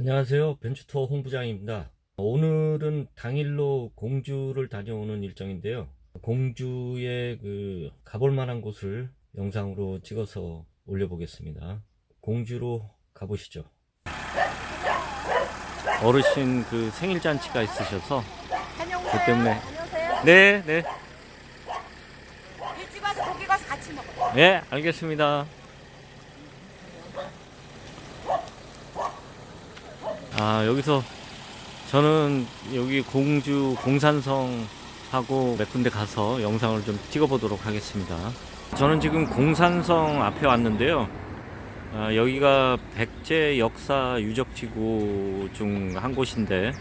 안녕하세요. 벤츠투어 홍부장입니다. 오늘은 당일로 공주를 다녀오는 일정인데요. 공주에 그 가볼 만한 곳을 영상으로 찍어서 올려보겠습니다. 공주로 가보시죠. 어르신 그 생일 잔치가 있으셔서 그 때문에 안녕하세요. 네, 네, 일찍 와서 고기 가서 같이 먹어. 네, 알겠습니다. 아, 여기서 저는 여기 공주 공산성 하고 몇 군데 가서 영상을 좀 찍어보도록 하겠습니다. 저는 지금 공산성 앞에 왔는데요. 아, 여기가 백제 역사 유적지구 중 한 곳인데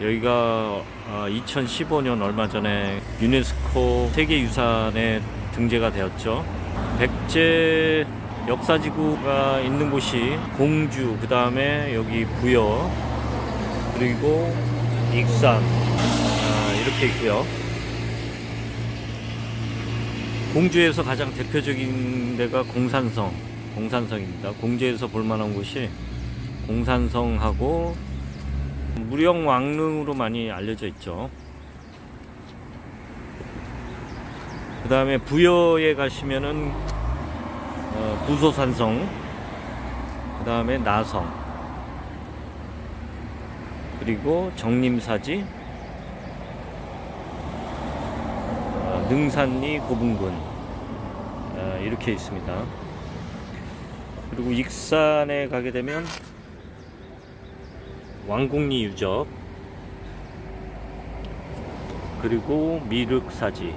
여기가 2015년 얼마 전에 유네스코 세계유산에 등재가 되었죠. 백제 역사지구가 있는 곳이 공주, 그 다음에 여기 부여, 그리고 익산 아, 이렇게 있고요. 공주에서 가장 대표적인 데가 공산성, 공산성입니다. 공주에서 볼 만한 곳이 공산성하고 무령왕릉으로 많이 알려져 있죠. 그 다음에 부여에 가시면은 어, 부소산성, 그 다음에 나성, 그리고 정림사지, 어, 능산리 고분군 어, 이렇게 있습니다. 그리고 익산에 가게 되면 왕궁리 유적 그리고 미륵사지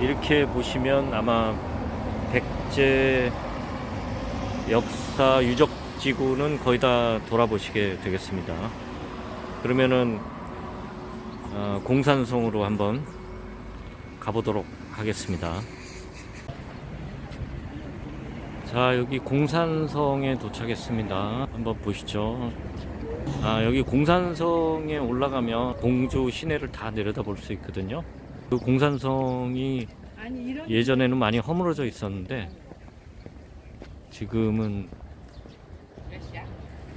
이렇게 보시면 아마 백제 역사 유적 지구는 거의 다 돌아보시게 되겠습니다. 그러면은 어, 공산성으로 한번 가보도록 하겠습니다. 자 여기 공산성에 도착했습니다. 한번 보시죠. 아 여기 공산성에 올라가면 공주 시내를 다 내려다 볼 수 있거든요. 그 공산성이 예전에는 많이 허물어져 있었는데 지금은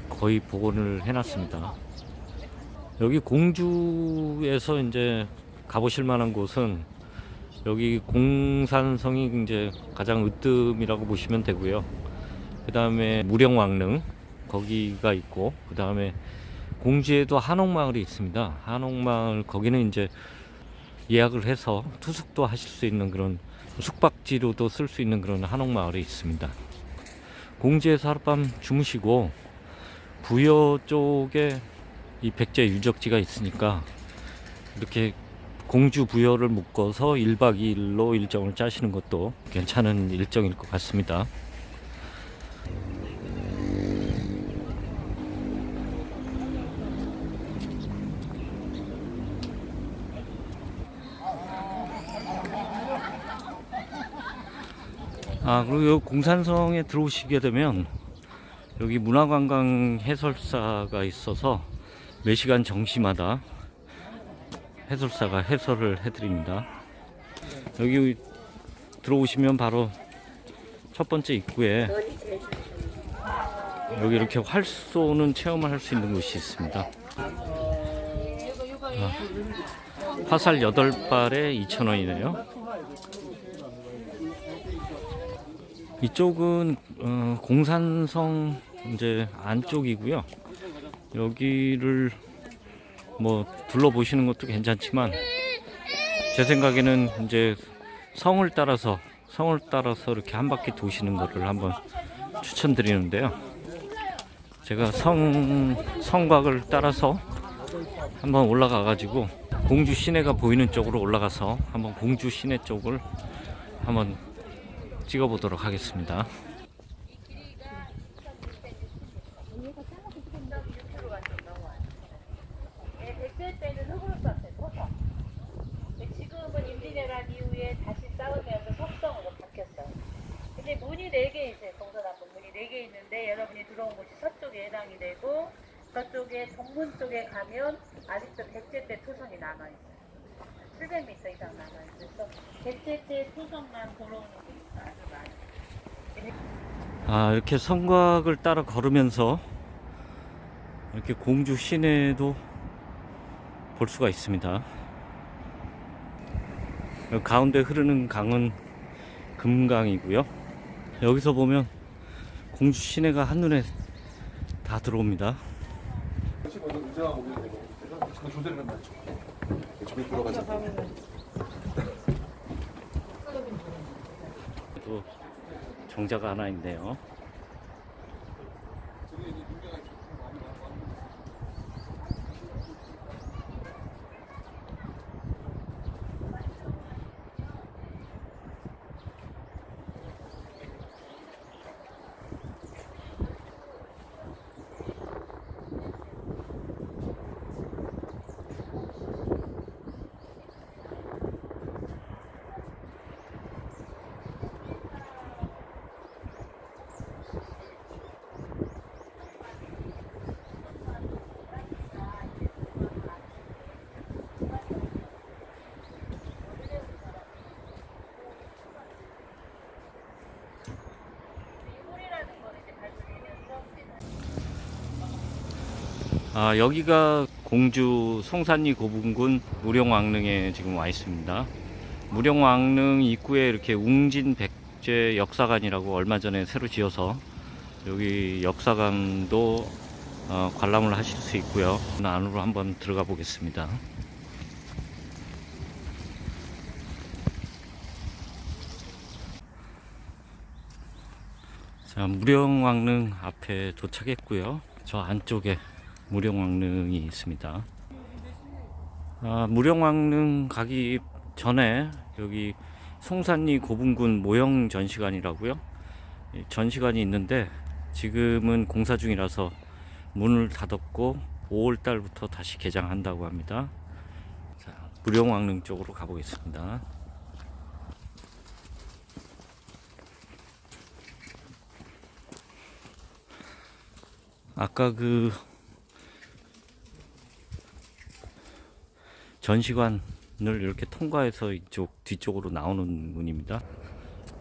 거의 복원을 해놨습니다. 여기 공주에서 이제 가보실 만한 곳은 여기 공산성이 이제 가장 으뜸이라고 보시면 되고요. 그 다음에 무령왕릉 거기가 있고 그 다음에 공주에도 한옥마을이 있습니다. 한옥마을 거기는 이제 예약을 해서 투숙도 하실 수 있는 그런 숙박지로도 쓸 수 있는 그런 한옥마을이 있습니다. 공주에서 하룻밤 주무시고 부여 쪽에 이 백제 유적지가 있으니까 이렇게 공주 부여를 묶어서 1박 2일로 일정을 짜시는 것도 괜찮은 일정일 것 같습니다. 아, 그리고 공산성에 들어오시게 되면 여기 문화관광 해설사가 있어서 매 시간 정시마다 해설사가 해설을 해드립니다. 여기 들어오시면 바로 첫 번째 입구에 여기 이렇게 활 쏘는 체험을 할 수 있는 곳이 있습니다. 아, 화살 8발에 2,000원이네요. 이쪽은 어, 공산성 이제 안쪽이고요. 여기를 뭐 둘러보시는 것도 괜찮지만 제 생각에는 이제 성을 따라서 성을 따라서 이렇게 한 바퀴 도시는 것을 한번 추천드리는데요. 제가 성 성곽을 따라서 한번 올라가 가지고 공주 시내가 보이는 쪽으로 올라가서 한번 공주 시내 쪽을 한번 찍어 보도록 하겠습니다. 네, 백제 때는 흙으로 썼어요. 토성. 근데 지금은 임진왜란 이후에 다시 쌓으면서 석성으로 바뀌었어요. 근데 문이 네 개 있어요. 동서남북 문이 네 개 있는데 여러분이 들어온 곳이 서쪽에 해당이 되고 저쪽에 동문 쪽에 가면 아직도 백제 때 토성이 남아 있어요. 700m 이상 남아 있어서 백제 때 토성만 보러 오는 게 아, 이렇게 성곽을 따라 걸으면서 이렇게 공주 시내도 볼 수가 있습니다. 가운데 흐르는 강은 금강이고요. 여기서 보면 공주 시내가 한눈에 다 들어옵니다. 조절을 한다. 저기 들어가자. 정자가 하나 있네요. 아, 여기가 공주 송산리 고분군 무령왕릉에 지금 와 있습니다. 무령왕릉 입구에 이렇게 웅진 백제 역사관이라고 얼마 전에 새로 지어서 여기 역사관도 어, 관람을 하실 수 있고요. 안으로 한번 들어가 보겠습니다. 자, 무령왕릉 앞에 도착했고요. 저 안쪽에 무령왕릉이 있습니다. 아, 무령왕릉 가기 전에 여기 송산리 고분군 모형 전시관이라고요. 이 전시관이 있는데 지금은 공사 중이라서 문을 닫았고 5월 달부터 다시 개장한다고 합니다. 자, 무령왕릉 쪽으로 가보겠습니다. 아까 그 전시관을 이렇게 통과해서 이쪽 뒤쪽으로 나오는 문입니다.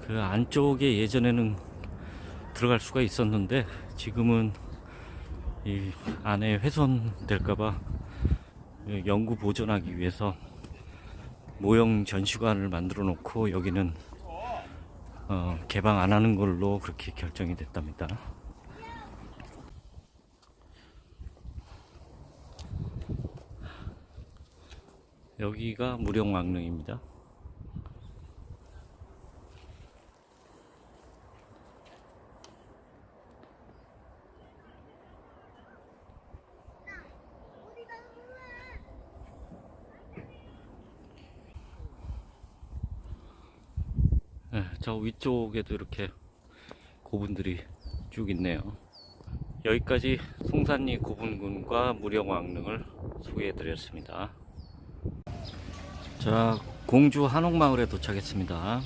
그 안쪽에 예전에는 들어갈 수가 있었는데 지금은 이 안에 훼손될까봐 연구 보존하기 위해서 모형 전시관을 만들어 놓고 여기는 어, 개방 안 하는 걸로 그렇게 결정이 됐답니다. 여기가 무령왕릉입니다. 네, 저 위쪽에도 이렇게 고분들이 쭉 있네요. 여기까지 송산리 고분군과 무령왕릉을 소개해 드렸습니다. 자, 공주 한옥마을에 도착했습니다.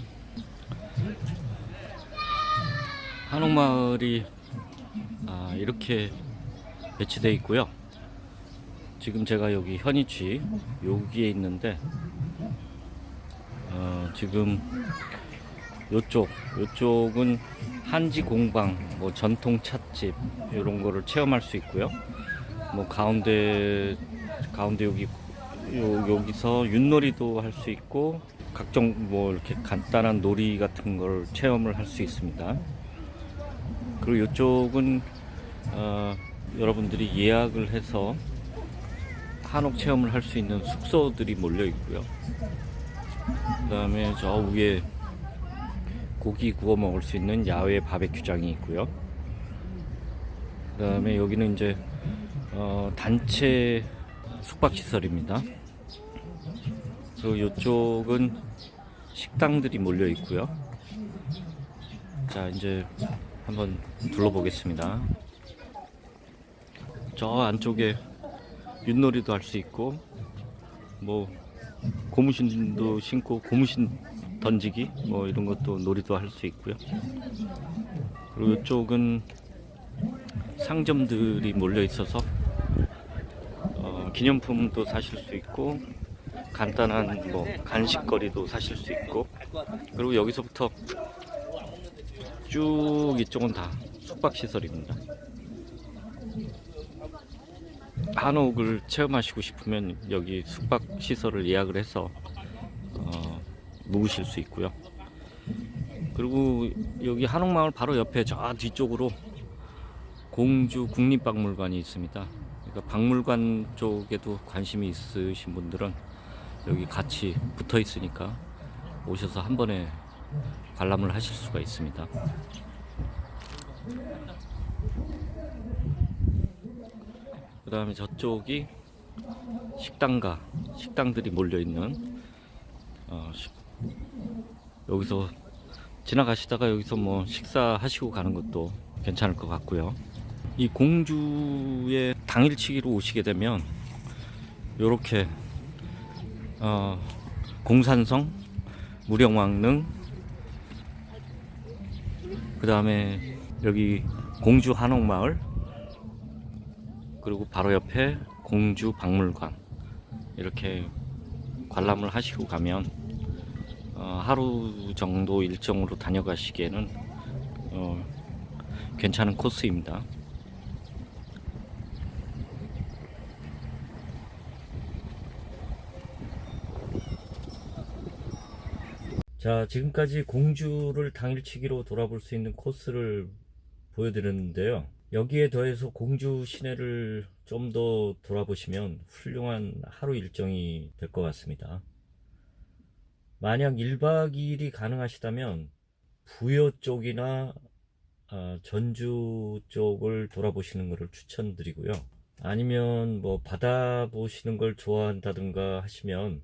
한옥마을이 아, 이렇게 배치되어 있고요. 지금 제가 여기 현이치 여기에 있는데 어, 지금 요쪽 요쪽은 한지 공방 뭐 전통 찻집 이런 거를 체험할 수 있고요. 뭐 가운데 가운데 여기 요, 여기서 윷놀이도 할 수 있고 각종 뭐 이렇게 간단한 놀이 같은 걸 체험을 할 수 있습니다. 그리고 이쪽은 어, 여러분들이 예약을 해서 한옥 체험을 할 수 있는 숙소들이 몰려 있고요. 그 다음에 저 위에 고기 구워 먹을 수 있는 야외 바베큐장이 있고요. 그 다음에 여기는 이제 어, 단체 숙박 시설입니다. 그리고 이쪽은 식당들이 몰려 있고요. 자, 이제 한번 둘러보겠습니다. 저 안쪽에 윷놀이도 할 수 있고, 뭐 고무신도 신고 고무신 던지기 뭐 이런 것도 놀이도 할 수 있고요. 그리고 이쪽은 상점들이 몰려 있어서 어, 기념품도 사실 수 있고 간단한 뭐 간식거리도 사실 수 있고 그리고 여기서부터 쭉 이쪽은 다 숙박 시설입니다. 한옥을 체험하시고 싶으면 여기 숙박 시설을 예약을 해서 어, 묵으실 수 있고요. 그리고 여기 한옥마을 바로 옆에 저 뒤쪽으로 공주 국립박물관이 있습니다. 그러니까 박물관 쪽에도 관심이 있으신 분들은 여기 같이 붙어 있으니까 오셔서 한 번에 관람을 하실 수가 있습니다. 그 다음에 저쪽이 식당가, 식당들이 몰려 있는 어, 식- 여기서 지나가시다가 여기서 뭐 식사하시고 가는 것도 괜찮을 것 같고요. 이 공주의 당일치기로 오시게 되면 이렇게 어, 공산성, 무령왕릉, 그 다음에 여기 공주 한옥마을, 그리고 바로 옆에 공주 박물관 이렇게 관람을 하시고 가면 어, 하루 정도 일정으로 다녀가시기에는 어, 괜찮은 코스입니다. 자, 지금까지 공주를 당일치기로 돌아볼 수 있는 코스를 보여드렸는데요. 여기에 더해서 공주 시내를 좀 더 돌아보시면 훌륭한 하루 일정이 될 것 같습니다. 만약 1박 2일이 가능하시다면 부여 쪽이나 아, 전주 쪽을 돌아보시는 것을 추천드리고요. 아니면 뭐 바다 보시는 걸 좋아한다든가 하시면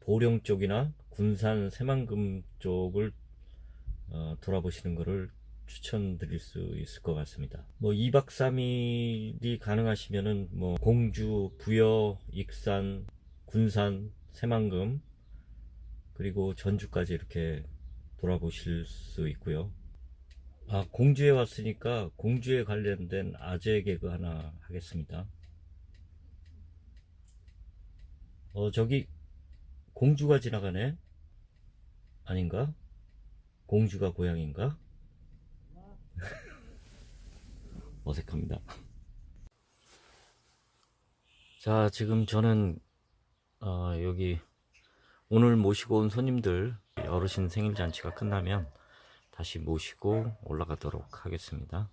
보령 쪽이나 군산 새만금 쪽을 어, 돌아보시는 것을 추천드릴 수 있을 것 같습니다. 뭐 2박 3일이 가능하시면은 뭐 공주, 부여, 익산, 군산, 새만금 그리고 전주까지 이렇게 돌아보실 수 있고요. 아, 공주에 왔으니까 공주에 관련된 아재 개그 하나 하겠습니다. 어, 저기 공주가 지나가네? 아닌가? 공주가 고향인가? 어색합니다. 자, 지금 저는 어, 여기 오늘 모시고 온 손님들 어르신 생일 잔치가 끝나면 다시 모시고 올라가도록 하겠습니다.